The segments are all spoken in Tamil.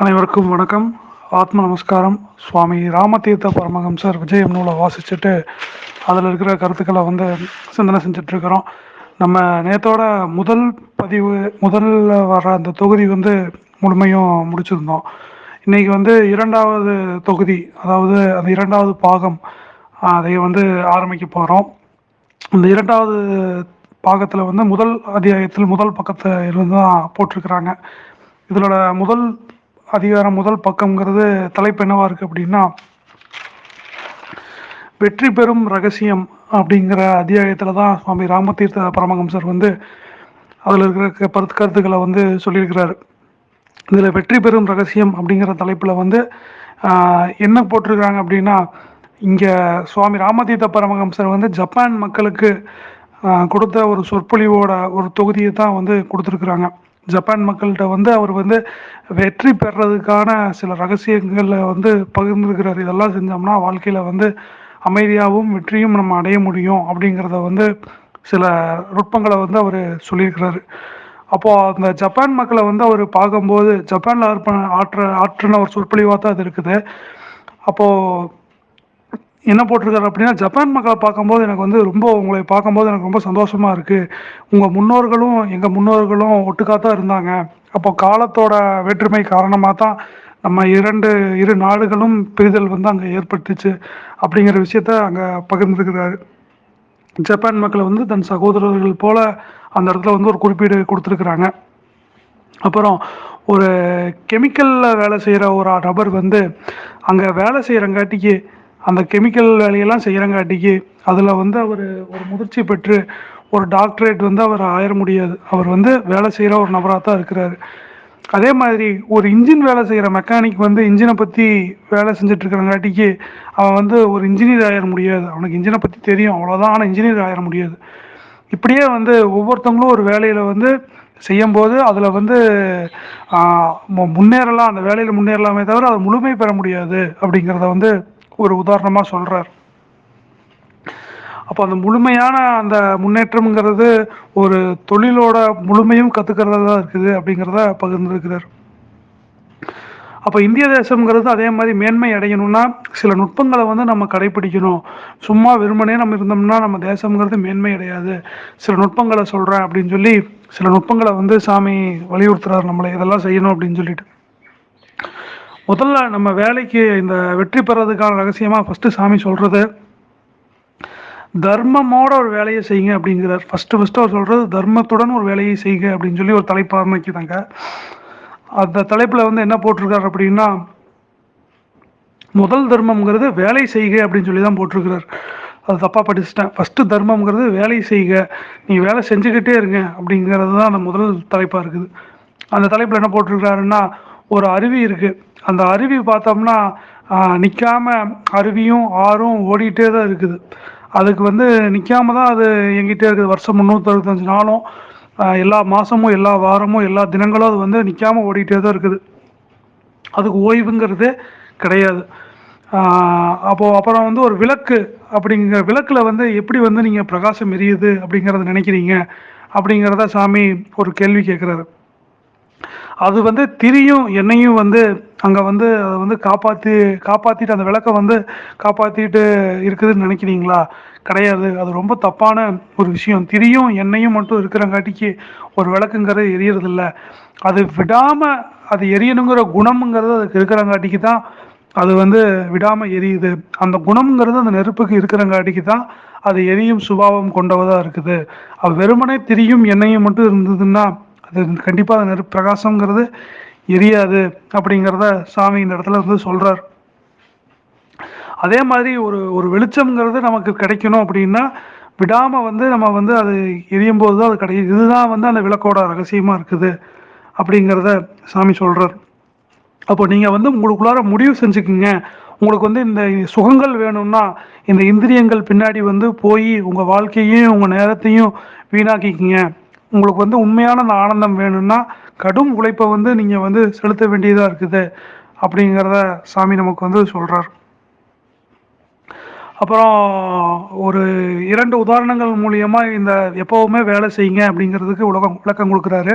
அனைவருக்கும் வணக்கம். ஆத்ம நமஸ்காரம். சுவாமி ராமதீர்த்த பரமஹம்சர் விஜயம் நூலை வாசிச்சுட்டு அதில் இருக்கிற கருத்துக்களை வந்து சிந்தனை செஞ்சிட்ருக்கிறோம். நம்ம நேத்தோட முதல் பதிவு முதல்ல வர அந்த தொகுதி வந்து முழுமையும் முடிச்சிருந்தோம். இன்றைக்கி வந்து இரண்டாவது தொகுதி அதாவது அந்த இரண்டாவது பாகம் அதை வந்து ஆரம்பிக்க போகிறோம் இந்த இரண்டாவது பாகத்தில் வந்து முதல் அத்தியாயத்தில் முதல் பக்கத்தை இருந்து தான் போட்டிருக்கிறாங்க. இதனோட முதல் அதிகாரம் முதல் பக்கம்ங்கிறது தலைப்பு என்னவா இருக்கு அப்படின்னா வெற்றி பெறும் ரகசியம் அப்படிங்கிற அத்தியாயத்தில் தான் சுவாமி ராமதீர்த்த பரமஹம்சர் வந்து அதில் இருக்கிற க- கருத்துக்களை வந்து சொல்லியிருக்கிறாரு. இதில் வெற்றி பெறும் ரகசியம் அப்படிங்கிற தலைப்பில் வந்து என்ன போட்டிருக்கிறாங்க அப்படின்னா இங்கே சுவாமி ராமதீர்த்த பரமஹம்சர் வந்து ஜப்பான் மக்களுக்கு கொடுத்த ஒரு சொற்பொழிவோட ஒரு தொகுதியை தான் வந்து கொடுத்துருக்குறாங்க. ஜப்பான் மக்கள்கிட்ட வந்து அவர் வந்து வெற்றி பெறதுக்கான சில ரகசியங்களை வந்து பகிர்ந்துருக்கிறார். இதெல்லாம் செஞ்சோம்னா வாழ்க்கையில் வந்து அமைதியாகவும் வெற்றியும் நம்ம அடைய முடியும் அப்படிங்கிறத வந்து சில நுட்பங்களை வந்து அவர் சொல்லியிருக்கிறாரு. அப்போது அந்த ஜப்பான் மக்களை வந்து அவர் பார்க்கும்போது ஜப்பானில் ஆற்ப ஆற்ற ஆற்றின ஒரு சொற்பொழிவாக தான் அது இருக்குது. அப்போது என்ன போட்டிருக்காரு அப்படின்னா ஜப்பான் மக்களை பார்க்கும்போது எனக்கு வந்து ரொம்ப உங்களை பார்க்கும்போது எனக்கு ரொம்ப சந்தோஷமாக இருக்குது உங்கள் முன்னோர்களும் எங்கள் முன்னோர்களும் ஒட்டுக்காக தான் இருந்தாங்க. அப்போ காலத்தோட வேற்றுமை காரணமாக தான் நம்ம இரண்டு இரு நாடுகளும் பிரிதல் வந்து அங்கே ஏற்பட்டுச்சு அப்படிங்கிற விஷயத்த அங்கே பகிர்ந்துருக்கிறாரு. ஜப்பான் மக்களை வந்து தன் சகோதரர்கள் போல அந்த இடத்துல வந்து ஒரு குறிப்பீடு கொடுத்துருக்குறாங்க. அப்புறம் ஒரு கெமிக்கலில் வேலை செய்கிற ஒரு நபர் வந்து அங்கே வேலை செய்கிறங்காட்டிக்கு அந்த கெமிக்கல் வேலையெல்லாம் செய்கிறங்காட்டிக்கு அதில் வந்து அவர் ஒரு முதிர்ச்சி பெற்று ஒரு டாக்டரேட் வந்து அவர் ஆயிட முடியாது. அவர் வந்து வேலை செய்கிற ஒரு நபராக தான் இருக்கிறாரு. அதே மாதிரி ஒரு இன்ஜின் வேலை செய்கிற மெக்கானிக் வந்து இன்ஜினை பற்றி வேலை செஞ்சுட்டு இருக்கிறங்காட்டிக்கு அவன் வந்து ஒரு இன்ஜினியர் ஆயிட முடியாது. அவனுக்கு இன்ஜினை பற்றி தெரியும். அவ்வளோதான் ஆனால் இன்ஜினியர் ஆயிட முடியாது. இப்படியே வந்து ஒவ்வொருத்தவங்களும் ஒரு வேலையில் வந்து செய்யும்போது அதில் வந்து மு- முன்னேறலாம். அந்த வேலையில் முன்னேறலாமே தவிர அதை முழுமை பெற முடியாது அப்படிங்கிறத வந்து ஒரு உதாரணமாக சொல்கிறார் அப்போ அந்த முழுமையான அந்த முன்னேற்றம்ங்கிறது ஒரு தொழிலோட முழுமையும் கற்றுக்கிறதா தான் இருக்குது அப்படிங்கிறத பகிர்ந்துருக்கிறார். அப்போ இந்திய தேசம்ங்கிறது அதே மாதிரி மேன்மை அடையணும்னா சில நுட்பங்களை வந்து நம்ம கடைபிடிக்கணும். சும்மா வெறுமனே நம்ம இருந்தோம்னா நம்ம தேசம்ங்கிறது மேன்மை அடையாது. சில நுட்பங்களை சொல்கிறேன் அப்படின்னு சொல்லி சில நுட்பங்களை வந்து சாமி வலியுறுத்துறாரு நம்மளை. இதெல்லாம் செய்யணும் அப்படின்னு சொல்லிட்டு. முதல்ல நம்ம வேலைக்கு இந்த வெற்றி பெறதுக்கான ரகசியமாக ஃபஸ்ட்டு சாமி சொல்கிறது தர்மமோட ஒரு வேலையை செய்யுங்க அப்படிங்கிறார். ஃபஸ்ட்டு ஃபஸ்ட்டு அவர் சொல்கிறது தர்மத்துடன் ஒரு வேலையை செய்க அப்படின்னு சொல்லி ஒரு தலைப்பு ஆரம்பிக்கிறாங்க அந்த தலைப்பில் வந்து என்ன போட்டிருக்காரு அப்படின்னா முதல் தர்மம்ங்கிறது வேலை செய்க அப்படின்னு சொல்லி தான் போட்டிருக்கிறார். அது தப்பாக படிச்சுட்டேன். ஃபஸ்ட்டு தர்மம்ங்கிறது வேலை செய்க நீ வேலை செஞ்சுக்கிட்டே இருங்க அப்படிங்கிறது தான் அந்த முதல் தலைப்பாக இருக்குது. அந்த தலைப்பில் என்ன போட்டிருக்கிறாருன்னா ஒரு அருவி இருக்குது அந்த அருவி பார்த்தோம்னா நிற்காம அருவியும் ஆறும் ஓடிக்கிட்டே தான் இருக்குது. அதுக்கு வந்து நிற்காம தான் அது எங்கிட்டே இருக்குது. வருஷம் முந்நூற்றறுபத்தஞ்சு நாளும் எல்லா மாதமும் எல்லா வாரமும் எல்லா தினங்களும் அது வந்து நிற்காம ஓடிக்கிட்டே தான் இருக்குது. அதுக்கு ஓய்வுங்கிறதே கிடையாது. அப்போது அப்புறம் வந்து ஒரு விளக்கு அப்படிங்கிற விளக்கில் வந்து எப்படி வந்து நீங்கள் பிரகாசம் எரியுது அப்படிங்கிறத நினைக்கிறீங்க அப்படிங்கிறத சாமி ஒரு கேள்வி கேட்குறாரு. அது வந்து திரியும் என்னையும் வந்து அங்கே வந்து அதை வந்து காப்பாற்றி காப்பாற்றிட்டு அந்த விளக்கை வந்து காப்பாற்றிட்டு இருக்குதுன்னு நினைக்கிறீங்களா? கிடையாது. அது ரொம்ப தப்பான ஒரு விஷயம். திரியும் எண்ணெயும் மட்டும் இருக்கிறங்காட்டிக்கு ஒரு விளக்குங்கிறது எரியறதில்ல. அது விடாமல் அது எரியணுங்கிற குணம்ங்கிறது அதுக்கு இருக்கிறங்காட்டிக்கு தான் அது வந்து விடாமல் எரியுது. அந்த குணம்ங்கிறது அந்த நெருப்புக்கு இருக்கிறங்காட்டிக்கு தான் அது எரியும் சுபாவம் கொண்டவதாக இருக்குது. அது வெறுமனே திரியும் எண்ணெயும் மட்டும் இருந்ததுன்னா அது கண்டிப்பாக அந்த பிரகாசங்கிறது பிரகாசம்ங்கிறது எரியாது அப்படிங்கிறத சாமி இந்த இடத்துல வந்து சொல்கிறார் அதே மாதிரி ஒரு ஒரு வெளிச்சம்ங்கிறது நமக்கு கிடைக்கணும் அப்படின்னா விடாமல் வந்து நம்ம வந்து அது எரியும் போது தான் அது கிடைக்கும் இதுதான் வந்து அந்த விளக்கோட ரகசியமாக இருக்குது அப்படிங்கிறத சாமி சொல்கிறார் அப்போ நீங்கள் வந்து உங்களுக்குள்ளார முடிவு செஞ்சுக்குங்க. உங்களுக்கு வந்து இந்த சுகங்கள் வேணும்னா இந்த இந்திரியங்கள் பின்னாடி வந்து போய் உங்கள் வாழ்க்கையையும் உங்கள் நேரத்தையும் வீணாக்கிக்கிங்க. உங்களுக்கு வந்து உண்மையான அந்த ஆனந்தம் வேணும்னா கடும் உழைப்பை வந்து நீங்கள் வந்து செலுத்த வேண்டியதாக இருக்குது அப்படிங்கிறத சாமி நமக்கு வந்து சொல்கிறார் அப்புறம் ஒரு இரண்டு உதாரணங்கள் மூலியமாக இந்த எப்போவுமே வேலை செய்யுங்க அப்படிங்கிறதுக்கு உலகம் விளக்கம் கொடுக்குறாரு.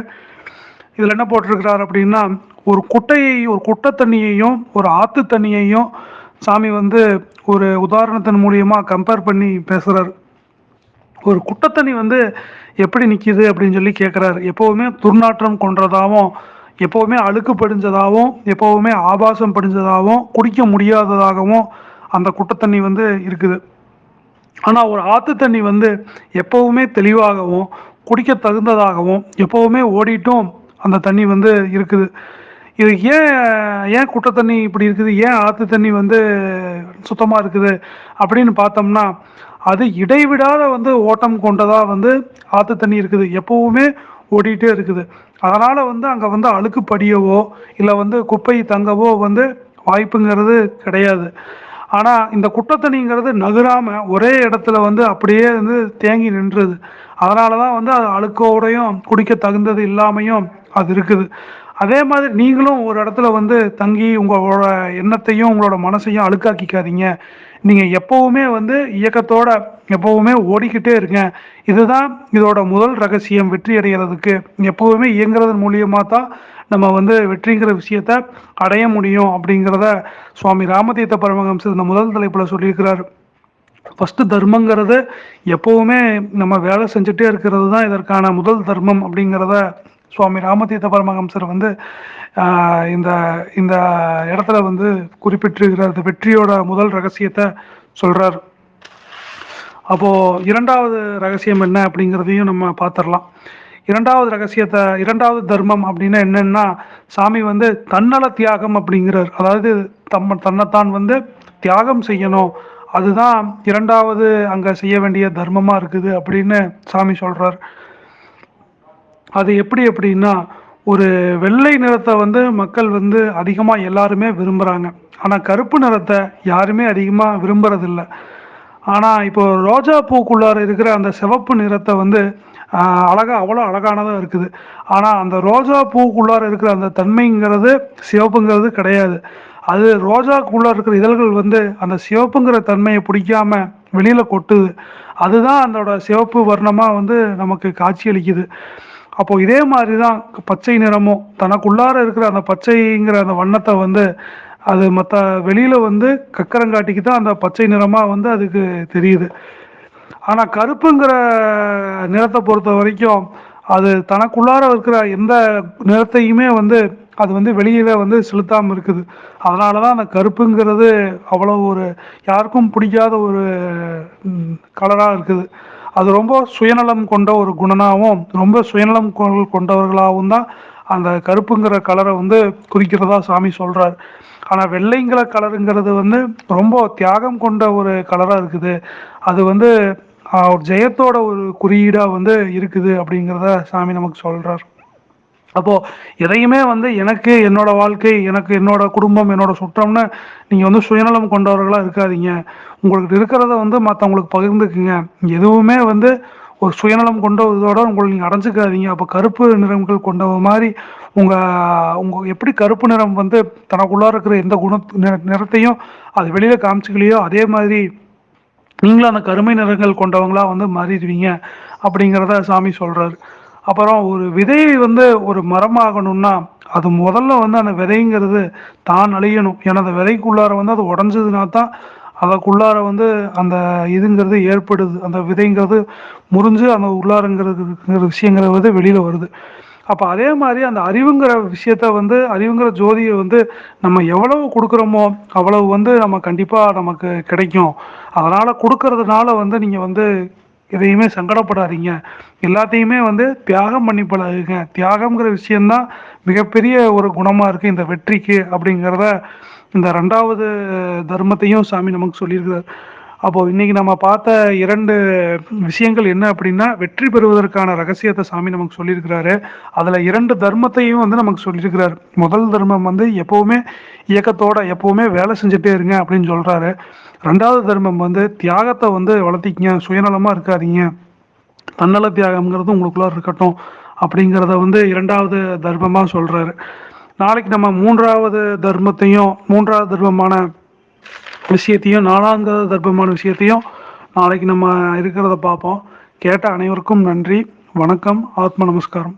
இதில் என்ன போட்டிருக்கிறார் அப்படின்னா ஒரு குட்டையை ஒரு குட்டை தண்ணியையும் ஒரு ஆற்று தண்ணியையும் சாமி வந்து ஒரு உதாரணத்தின் மூலியமாக கம்பேர் பண்ணி பேசுகிறார் ஒரு குட்டை வந்து எப்படி நிற்கிது அப்படின்னு சொல்லி கேட்குறாரு எப்போவுமே துர்நாற்றம் கொன்றதாகவும் எப்போவுமே அழுக்கு படிஞ்சதாகவும் எப்போவுமே ஆபாசம் படிஞ்சதாகவும் குடிக்க முடியாததாகவும் அந்த குட்டத்தண்ணி வந்து இருக்குது. ஆனால் ஒரு ஆற்று தண்ணி வந்து எப்போவுமே தெளிவாகவும் குடிக்க தகுந்ததாகவும் எப்போவுமே ஓடிட்டும் அந்த தண்ணி வந்து இருக்குது. இது ஏன் ஏன் குட்டை தண்ணி இப்படி இருக்குது? ஏன் ஆற்று தண்ணி வந்து சுத்தமாக இருக்குது? அப்படின்னு பார்த்தோம்னா அது இடைவிடாத வந்து ஓட்டம் கொண்டதாக வந்து ஆற்று தண்ணி இருக்குது. எப்போவுமே ஓடிட்டே இருக்குது. அதனால் வந்து அங்கே வந்து அழுக்கு படியவோ இல்லை வந்து குப்பை தங்கவோ வந்து வாய்ப்புங்கிறது கிடையாது. ஆனால் இந்த குட்டத்தண்ணிங்கிறது நகராமல் ஒரே இடத்துல வந்து அப்படியே வந்து தேங்கி நின்றுது. அதனால தான் வந்து அது அழுக்கோடையும் குடிக்க தகுந்தது இல்லாமையும் அது இருக்குது. அதே மாதிரி நீங்களும் ஒரு இடத்துல வந்து தங்கி உங்களோட எண்ணத்தையும் உங்களோட மனசையும் அழுக்காக்கிக்காதீங்க. நீங்கள் எப்போவுமே வந்து இயக்கத்தோட எப்போவுமே ஓடிக்கிட்டே இருங்க. இதுதான் இதோட முதல் ரகசியம் வெற்றி அடைகிறதுக்கு எப்போவுமே இயங்குறதன் மூலியமாக தான் நம்ம வந்து வெற்றிங்கிற விஷயத்த அடைய முடியும் அப்படிங்கிறத சுவாமி ராமதீர்த்த பரமஹம்சர் இந்த முதல் தலைப்பில் சொல்லியிருக்கிறார். ஃபஸ்ட்டு தர்மங்கிறது எப்போவுமே நம்ம வேலை செஞ்சுட்டே இருக்கிறது தான் இதற்கான முதல் தர்மம் அப்படிங்கிறத சுவாமி ராமதீர்த்த பரமஹம்சர் வந்து இந்த இந்த இடத்துல வந்து குறிப்பிட்டிருக்கிறார். வெற்றியோட முதல் ரகசியத்தை சொல்கிறார் அப்போது இரண்டாவது ரகசியம் என்ன அப்படிங்கிறதையும் நம்ம பார்த்துடலாம் இரண்டாவது ரகசியத்தை இரண்டாவது தர்மம் அப்படின்னா என்னன்னா சாமி வந்து தன்னல தியாகம் அப்படிங்கிறார். அதாவது தம்ம தன்னைத்தான் வந்து தியாகம் செய்யணும். அதுதான் இரண்டாவது அங்கே செய்ய வேண்டிய தர்மமாக இருக்குது அப்படின்னு சாமி சொல்கிறார் அது எப்படி அப்படின்னா ஒரு வெள்ளை நிறத்தை வந்து மக்கள் வந்து அதிகமாக எல்லாருமே விரும்புகிறாங்க ஆனால் கருப்பு நிறத்தை யாருமே அதிகமாக விரும்புறதில்ல. ஆனால் இப்போ ரோஜா பூக்குள்ளார இருக்கிற அந்த சிவப்பு நிறத்தை வந்து அழகாக அவ்வளோ அழகானதாக இருக்குது. ஆனால் அந்த ரோஜா பூக்குள்ளார இருக்கிற அந்த தன்மைங்கிறது சிவப்புங்கிறது கிடையாது. அது ரோஜாக்குள்ளார இருக்கிற இதழ்கள் வந்து அந்த சிவப்புங்கிற தன்மையை பிடிக்காம வெளியில் கொட்டுது. அதுதான் அதோட சிவப்பு வர்ணமாக வந்து நமக்கு காட்சியளிக்குது. அப்போ இதே மாதிரி தான் பச்சை நிறமும் தனக்குள்ளார இருக்கிற அந்த பச்சைங்கிற அந்த வண்ணத்தை வந்து அது மற்ற வெளியில் வந்து கக்கரங்காட்டிக்கு தான் அந்த பச்சை நிறமாக வந்து அதுக்கு தெரியுது. ஆனால் கருப்புங்கிற நிறத்தை பொறுத்த வரைக்கும் அது தனக்குள்ளார இருக்கிற எந்த நிறத்தையுமே வந்து அது வந்து வெளியில் வந்து செலுத்தாமல் இருக்குது. அதனால தான் அந்த கருப்புங்கிறது அவ்வளோ ஒரு யாருக்கும் பிடிக்காத ஒரு கலராக இருக்குது. அது ரொம்ப சுயநலம் கொண்ட ஒரு குணனாகவும் ரொம்ப சுயநலம் கொண்டவர்களாகவும் தான் அந்த கருப்புங்கிற கலரை வந்து குறிக்கிறதா சாமி சொல்கிறார் ஆனால் வெள்ளைங்கிற கலருங்கிறது வந்து ரொம்ப தியாகம் கொண்ட ஒரு கலராக இருக்குது. அது வந்து ஒரு ஜெயத்தோட ஒரு குறியீடாக வந்து இருக்குது அப்படிங்கிறத சாமி நமக்கு சொல்கிறார் அப்போது எதையுமே வந்து எனக்கு என்னோட வாழ்க்கை எனக்கு என்னோட குடும்பம் என்னோட சுற்றம்னு நீங்கள் வந்து சுயநலம் கொண்டவர்களாக இருக்காதீங்க. உங்களுக்கு இருக்கிறத வந்து மற்றவங்களுக்கு பகிர்ந்துக்குங்க. எதுவுமே வந்து ஒரு சுயநலம் கொண்ட இதோட உங்களை நீங்கள் அடைஞ்சிக்காதீங்க. அப்போ கருப்பு நிறங்கள் கொண்ட மாதிரி உங்கள் உங்கள் எப்படி கருப்பு நிறம் வந்து தனக்குள்ளார இருக்கிற எந்த குண நிறத்தையும் அது வெளியில் காமிச்சிக்கலையோ அதே மாதிரி நீங்களும் அந்த கருமை நிறங்கள் கொண்டவங்களாக வந்து மாறிடுவீங்க. அப்படிங்கிறத சாமி சொல்கிறாரு அப்புறம் ஒரு விதை வந்து ஒரு மரமாகணும்னா அது முதல்ல வந்து அந்த விதைங்கிறது தான் அழியணும். ஏன்னா அந்த விதைக்குள்ளார வந்து அது உடஞ்சதுனா தான் அதற்குள்ளார வந்து அந்த இதுங்கிறது ஏற்படுது. அந்த விதைங்கிறது முறிஞ்சு அந்த உள்ளாரங்கிறது விஷயங்கிறது வந்து வெளியில் வருது. அப்போ அதே மாதிரி அந்த அறிவுங்கிற விஷயத்த வந்து அறிவுங்கிற ஜோதியை வந்து நம்ம எவ்வளவு கொடுக்குறோமோ அவ்வளவு வந்து நம்ம கண்டிப்பாக நமக்கு கிடைக்கும். அதனால் கொடுக்கறதுனால வந்து நீங்கள் வந்து எதையுமே சங்கடப்படாதீங்க. எல்லாத்தையுமே வந்து தியாகம் பண்ணி பழகுங்க. தியாகம்ங்கிற விஷயந்தான் மிகப்பெரிய ஒரு குணமாக இருக்குது இந்த வெற்றிக்கு அப்படிங்கிறத இந்த ரெண்டாவது தர்மத்தையும் சாமி நமக்கு சொல்லியிருக்கிறார். அப்போது இன்றைக்கி நம்ம பார்த்த இரண்டு விஷயங்கள் என்ன அப்படின்னா வெற்றி பெறுவதற்கான ரகசியத்தை சாமி நமக்கு சொல்லியிருக்கிறாரு. அதில் இரண்டு தர்மத்தையும் வந்து நமக்கு சொல்லியிருக்கிறார். முதல் தர்மம் வந்து எப்போவுமே இயக்கத்தோட எப்போவுமே வேலை செஞ்சுட்டே இருங்க அப்படின்னு சொல்கிறாரு ரெண்டாவது தர்மம் வந்து தியாகத்தை வந்து வளர்த்திக்கிங்க சுயநலமாக இருக்காதீங்க. தன்னல தியாகம்ங்கிறது உங்களுக்குள்ள இருக்கட்டும் அப்படிங்கிறத வந்து இரண்டாவது தர்மமாக சொல்கிறாரு நாளைக்கு நம்ம மூன்றாவது தர்மத்தையும் மூன்றாவது தர்மமான விஷயத்தையும் நாலாவது தர்மமான விஷயத்தையும் நாளைக்கு நம்ம இருக்கிறத பார்ப்போம். கேட்ட அனைவருக்கும் நன்றி வணக்கம் ஆத்ம நமஸ்காரம்.